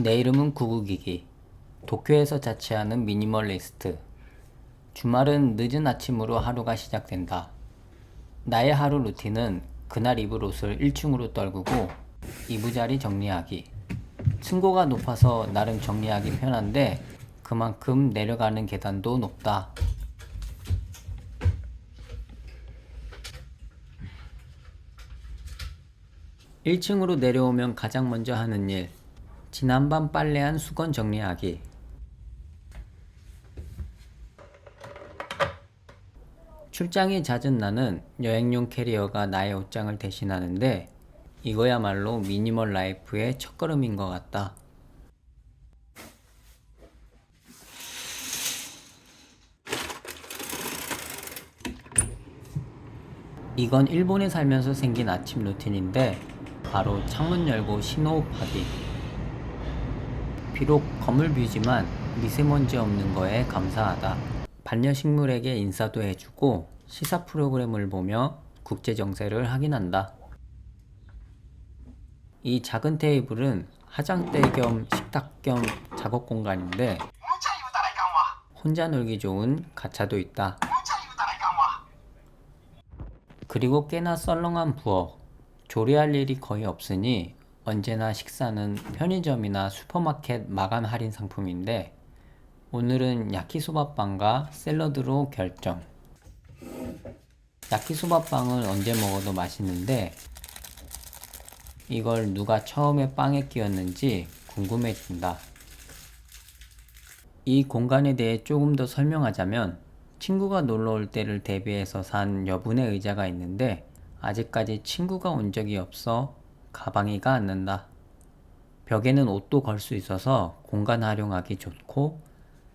내 이름은 구구기기. 도쿄에서 자취하는 미니멀리스트. 주말은 늦은 아침으로 하루가 시작된다. 나의 하루 루틴은 그날 입을 옷을 1층으로 떨구고 이부자리 정리하기. 층고가 높아서 나름 정리하기 편한데 그만큼 내려가는 계단도 높다. 1층으로 내려오면 가장 먼저 하는 일. 지난밤 빨래한 수건 정리하기. 출장이 잦은 나는 여행용 캐리어가 나의 옷장을 대신하는데 이거야말로 미니멀 라이프의 첫걸음인 것 같다. 이건 일본에 살면서 생긴 아침 루틴인데 바로 창문 열고 신호흡하기. 비록 거물뷰지만 미세먼지 없는 거에 감사하다. 반려식물에게 인사도 해주고 시사 프로그램을 보며 국제 정세를 확인한다. 이 작은 테이블은 화장대 겸 식탁 겸 작업 공간인데 혼자 놀기 좋은 가차도 있다. 그리고 꽤나 썰렁한 부엌. 조리할 일이 거의 없으니 언제나 식사는 편의점이나 슈퍼마켓 마감 할인 상품인데 오늘은 야키소바빵과 샐러드로 결정. 야키소바빵은 언제 먹어도 맛있는데 이걸 누가 처음에 빵에 끼웠는지 궁금해진다. 이 공간에 대해 조금 더 설명하자면 친구가 놀러 올 때를 대비해서 산 여분의 의자가 있는데 아직까지 친구가 온 적이 없어 가방이가 않는다. 벽에는 옷도 걸 수 있어서 공간 활용하기 좋고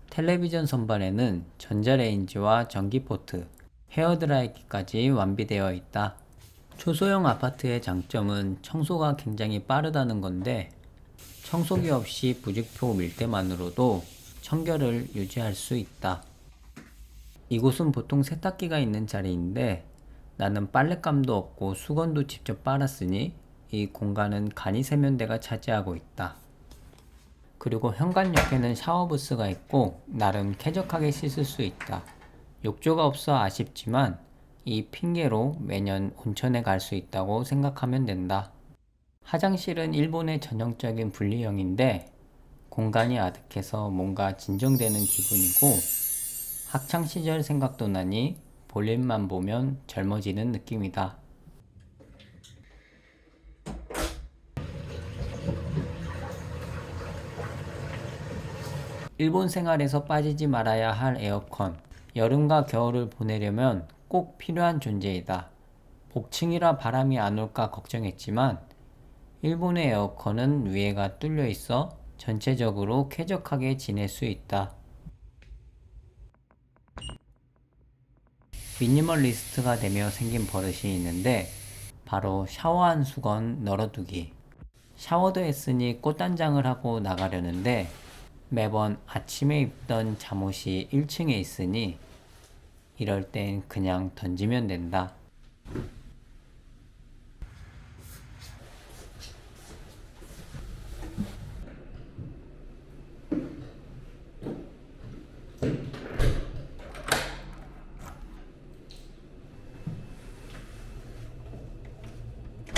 텔레비전 선반에는 전자레인지와 전기포트, 헤어드라이기까지 완비되어 있다. 초소형 아파트의 장점은 청소가 굉장히 빠르다는 건데 청소기 없이 부직포 밀대만으로도 청결을 유지할 수 있다. 이곳은 보통 세탁기가 있는 자리인데 나는 빨랫감도 없고 수건도 직접 빨았으니 이 공간은 간이 세면대가 차지하고 있다. 그리고 현관 옆에는 샤워 부스가 있고 나름 쾌적하게 씻을 수 있다. 욕조가 없어 아쉽지만 이 핑계로 매년 온천에 갈 수 있다고 생각하면 된다. 화장실은 일본의 전형적인 분리형인데 공간이 아득해서 뭔가 진정되는 기분이고 학창 시절 생각도 나니 볼일만 보면 젊어지는 느낌이다. 일본 생활에서 빠지지 말아야 할 에어컨. 여름과 겨울을 보내려면 꼭 필요한 존재이다. 복층이라 바람이 안 올까 걱정했지만 일본의 에어컨은 위에가 뚫려 있어 전체적으로 쾌적하게 지낼 수 있다. 미니멀리스트가 되며 생긴 버릇이 있는데 바로 샤워한 수건 널어두기. 샤워도 했으니 꽃단장을 하고 나가려는데 매번 아침에 입던 잠옷이 1층에 있으니 이럴 땐 그냥 던지면 된다.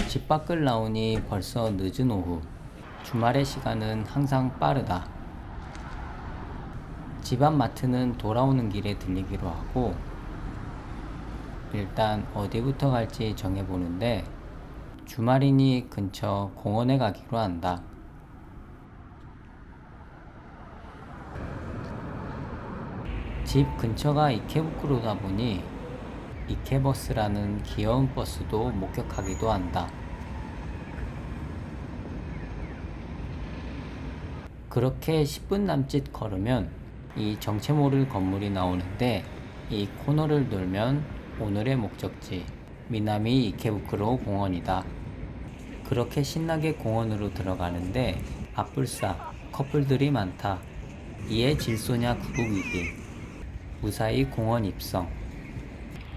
집 밖을 나오니 벌써 늦은 오후. 주말의 시간은 항상 빠르다. 집 앞 마트는 돌아오는 길에 들리기로 하고, 일단 어디부터 갈지 정해보는데, 주말이니 근처 공원에 가기로 한다. 집 근처가 이케부쿠로다 보니 이케버스라는 귀여운 버스도 목격하기도 한다. 그렇게 10분 남짓 걸으면 이 정체 모를 건물이 나오는데 이 코너를 돌면 오늘의 목적지 미나미 이케부쿠로 공원이다. 그렇게 신나게 공원으로 들어가는데 앞불싸 커플들이 많다. 이에 질소냐 구국이기 무사히 공원 입성.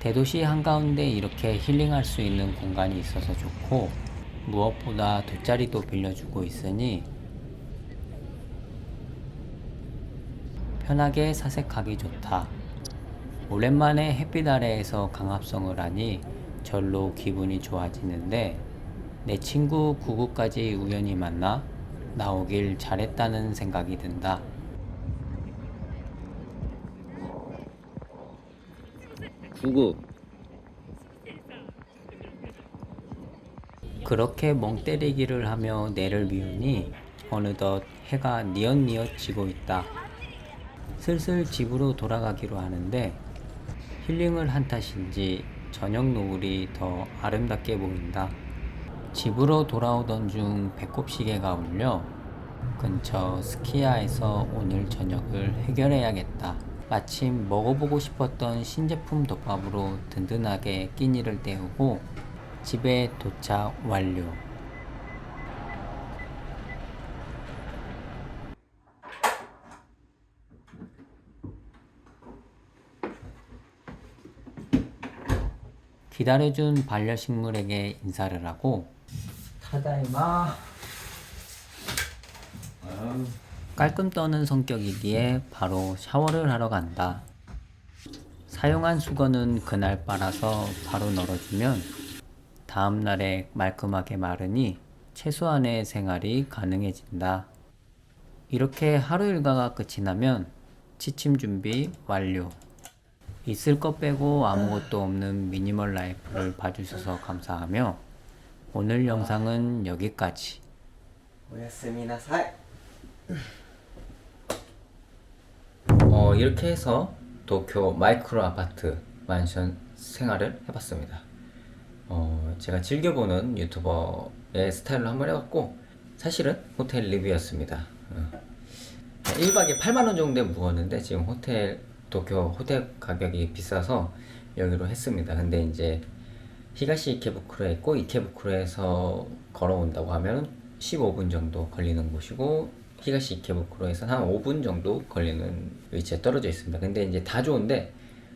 대도시 한가운데 이렇게 힐링할 수 있는 공간이 있어서 좋고 무엇보다 돗자리도 빌려주고 있으니 편하게 사색하기 좋다. 오랜만에 햇빛 아래에서 강압성을 하니 절로 기분이 좋아지는데 내 친구 구구까지 우연히 만나 나오길 잘했다는 생각이 든다. 구구 그렇게 멍 때리기를 하며 내를 비우니 어느덧 해가 뉘엿뉘엿 지고 있다. 슬슬 집으로 돌아가기로 하는데 힐링을 한 탓인지 저녁 노을이 더 아름답게 보인다. 집으로 돌아오던 중 배꼽 시계가 울려 근처 스키야에서 오늘 저녁을 해결해야겠다. 마침 먹어보고 싶었던 신제품 덮밥으로 든든하게 끼니를 때우고 집에 도착 완료. 기다려준 반려식물에게 인사를 하고 타다이마 깔끔 떠는 성격이기에 바로 샤워를 하러 간다. 사용한 수건은 그날 빨아서 바로 널어주면 다음 날에 말끔하게 마르니 최소한의 생활이 가능해진다. 이렇게 하루 일과가 끝이 나면 취침 준비 완료. 있을 것 빼고 네. 아무것도 없는 미니멀 라이프를 봐주셔서 감사하며 오늘 영상은 여기까지. 오야스미나사이. 어 이렇게 해서 도쿄 마이크로 아파트 만션 생활을 해봤습니다. 어 제가 즐겨보는 유튜버의 스타일로 한번 해봤고 사실은 호텔 리뷰였습니다. 어. 1박에 8만원 정도에 묵었는데 지금 호텔 도쿄 호텔 가격이 비싸서 여기로 했습니다. 근데 이제, 히가시 이케부쿠로에 있고, 이케부쿠로에서 걸어온다고 하면 15분 정도 걸리는 곳이고, 히가시 이케부쿠로에서 한 5분 정도 걸리는 위치에 떨어져 있습니다. 근데 이제 다 좋은데,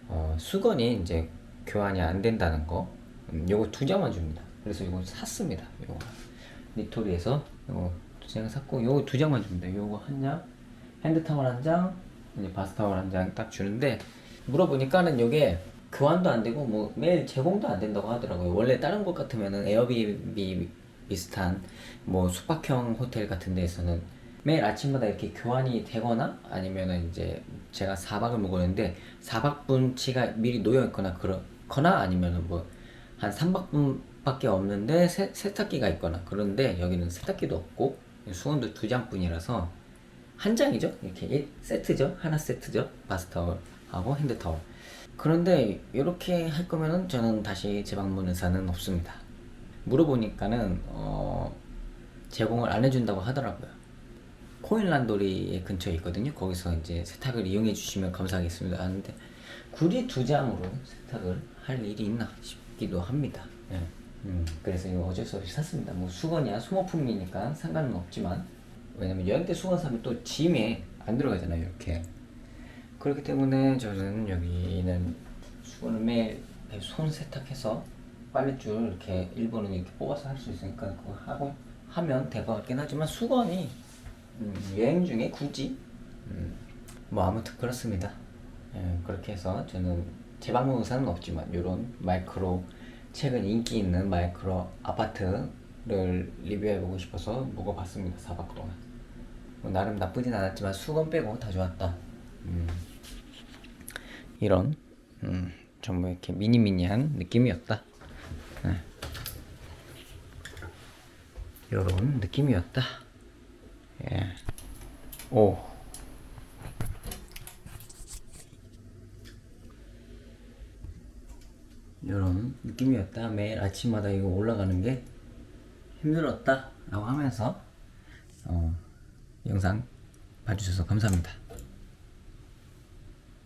어, 수건이 이제 교환이 안 된다는 거, 음, 요거 두 장만 줍니다. 그래서 이거 샀습니다. 요거 니토리에서 요거 두 장 샀고, 요거 두 장만 줍니다. 요거 한 장, 핸드타월 한 장, 바스타월 한 장 딱 주는데 물어보니까는 요게 교환도 안 되고 뭐 매일 제공도 안 된다고 하더라고요. 원래 다른 곳 같으면은 에어비비 비슷한 뭐 숙박형 호텔 같은 데에서는 매일 아침마다 이렇게 교환이 되거나 아니면은 이제 제가 4박을 묵었는데 4박분치가 미리 놓여 있거나 그렇거나 아니면은 뭐 한 3박분밖에 없는데 세, 세탁기가 있거나 그런데 여기는 세탁기도 없고 수건도 두 장뿐이라서 한 장이죠? 이렇게 1 세트죠? 하나 세트죠? 바스타올하고 핸드타올. 그런데 이렇게 할 거면은 저는 다시 재방문 의사는 없습니다. 물어보니까는 어, 제공을 안 해준다고 하더라고요. 코인란도리 근처에 있거든요. 거기서 이제 세탁을 이용해 주시면 감사하겠습니다. 하는데 굳이 두 장으로 세탁을 할 일이 있나 싶기도 합니다. 예. 음, 그래서 이거 어쩔 수 없이 샀습니다. 뭐 수건이야 소모품이니까 상관은 없지만 왜냐면 때 수건 사면 또 짐에 안 들어가잖아요. 이렇게 그렇기 때문에 저는 여기는 수건을 매일 손 세탁해서 빨랫줄 이렇게 일본은 이렇게 뽑아서 할 수 있으니까 그거 하고 하면 될 것 같긴 하지만 수건이 음, 여행 중에 굳이 음, 뭐 아무튼 그렇습니다. 예, 그렇게 해서 저는 재방문 의사는 없지만 이런 마이크로 최근 인기 있는 마이크로 아파트 를 리뷰해보고 싶어서 묵어봤습니다. 4박 동안. 뭐 나름 나쁘진 않았지만 수건 빼고 다 좋았다. 음, 이런 음, 정말 이렇게 미니미니한 느낌이었다. 네. 이런 느낌이었다. 예. 오. 이런 느낌이었다. 매일 아침마다 이거 올라가는 게 힘들었다. 라고 하면서, 어, 영상 봐주셔서 감사합니다.